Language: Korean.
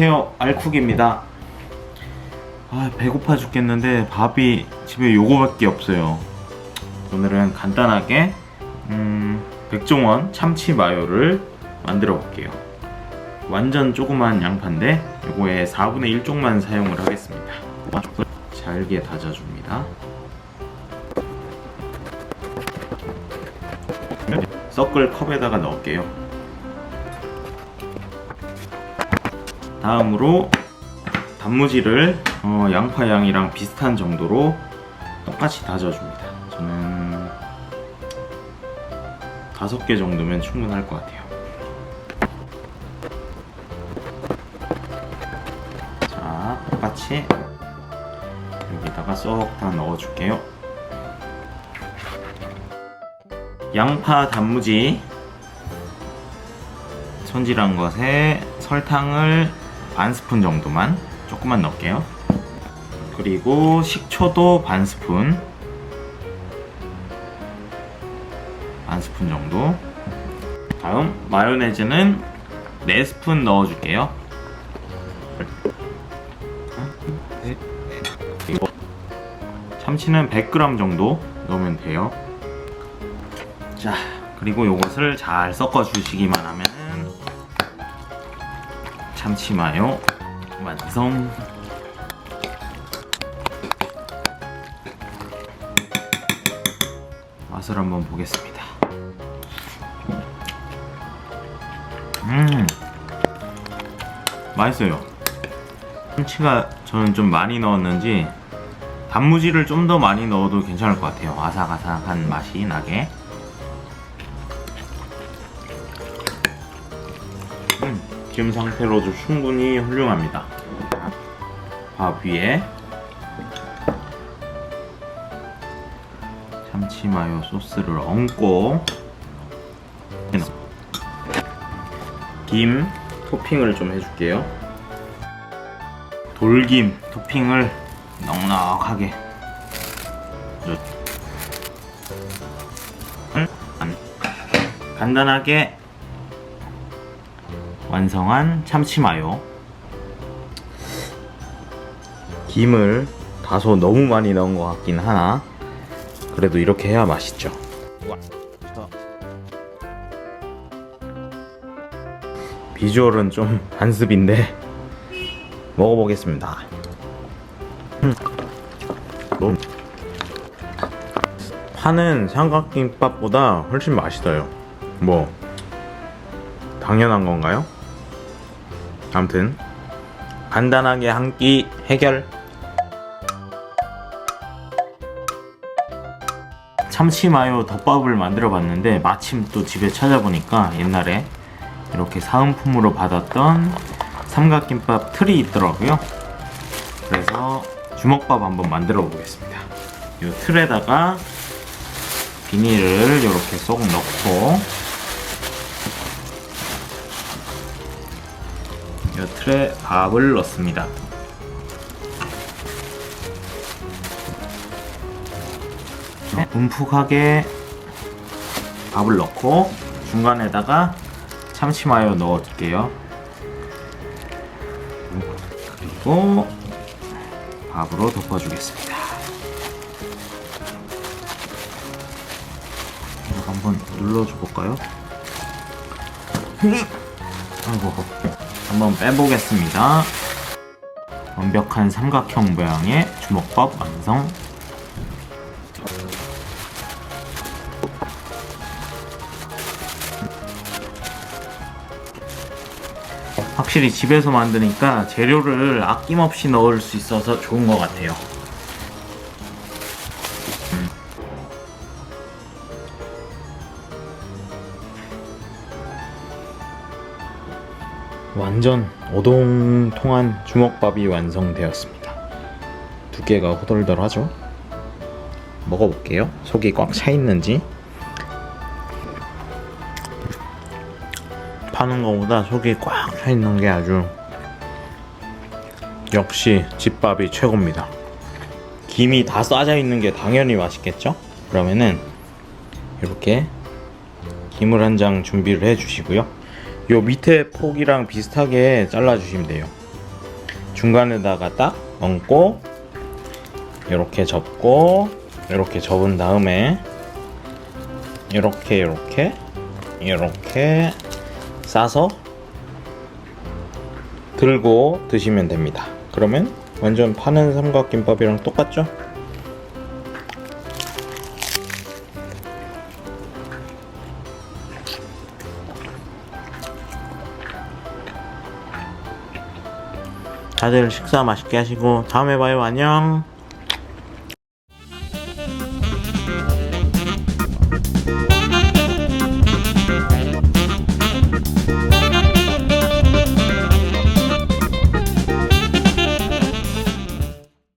안녕하세요. 알쿡입니다. 아 배고파 죽겠는데 밥이 집에 요거밖에 없어요. 오늘은 간단하게 음, 백종원 참치 마요를 만들어 볼게요. 완전 조그만 양파인데 요거에 4분의 1 쪽만 사용을 하겠습니다. 잘게 다져줍니다. 섞을 컵에다가 넣을게요 다음으로 단무지를 어, 양파 양이랑 비슷한 정도로 똑같이 다져줍니다. 저는 다섯 개 정도면 충분할 것 같아요. 자, 똑같이 여기다가 쏙 다 넣어줄게요. 양파 단무지 손질한 것에 설탕을 반 스푼 정도만 조금만 넣을게요. 그리고 식초도 반 스푼, 반 스푼 정도. 다음 마요네즈는 4스푼 넣어줄게요. 참치는 100g 정도 넣으면 돼요. 자, 그리고 이것을 잘 섞어 주시기만 하면은 참치 마요 완성. 맛을 한번 보겠습니다. 음, 맛있어요. 참치가 저는 좀 많이 넣었는지 단무지를 좀 더 많이 넣어도 괜찮을 것 같아요. 아삭아삭한 맛이 나게. 지금 상태로도 충분히 훌륭합니다. 밥 위에 참치 마요 소스를 얹고 김 토핑을 좀 해줄게요. 돌김 토핑을 넉넉하게 간단하게 완성한 참치 마요. 김을 다소 너무 많이 넣은 것 같긴 하나. 그래도 이렇게 해야 맛있죠. 비주얼은 좀 반습인데 먹어보겠습니다. 음. 파는 삼각김밥보다 훨씬 맛있어요. 뭐 당연한 건가요? 아무튼 간단하게 한 끼 해결. 참치 마요 덮밥을 만들어 봤는데 마침 또 집에 찾아보니까 옛날에 이렇게 사은품으로 받았던 삼각김밥 틀이 있더라고요. 그래서 주먹밥 한번 만들어 보겠습니다. 이 틀에다가 비닐을 이렇게 쏙 넣고 이 틀에 밥을 넣습니다. 움푹하게 밥을 넣고 중간에다가 참치 마요 넣어줄게요. 그리고 밥으로 덮어주겠습니다. 한번 눌러줘 볼까요? 아이고 한번 빼보겠습니다. 완벽한 삼각형 모양의 주먹밥 완성. 확실히 집에서 만드니까 재료를 아낌없이 넣을 수 있어서 좋은 것 같아요. 완전 오동통한 주먹밥이 완성되었습니다. 두께가 호돌덜하죠? 먹어볼게요. 속이 꽉 차 있는지. 파는 거보다 속이 꽉 차 있는 게 아주 역시 집밥이 최고입니다. 김이 다 싸져 있는 게 당연히 맛있겠죠? 그러면은 이렇게 김을 한 장 준비를 해 주시고요. 요 밑에 폭이랑 비슷하게 잘라 주시면 돼요. 중간에다가 딱 얹고 이렇게 접고 이렇게 접은 다음에 이렇게 이렇게 이렇게 싸서 들고 드시면 됩니다. 그러면 완전 파는 삼각김밥이랑 똑같죠? 다들 식사 맛있게 하시고 다음에 봐요. 안녕.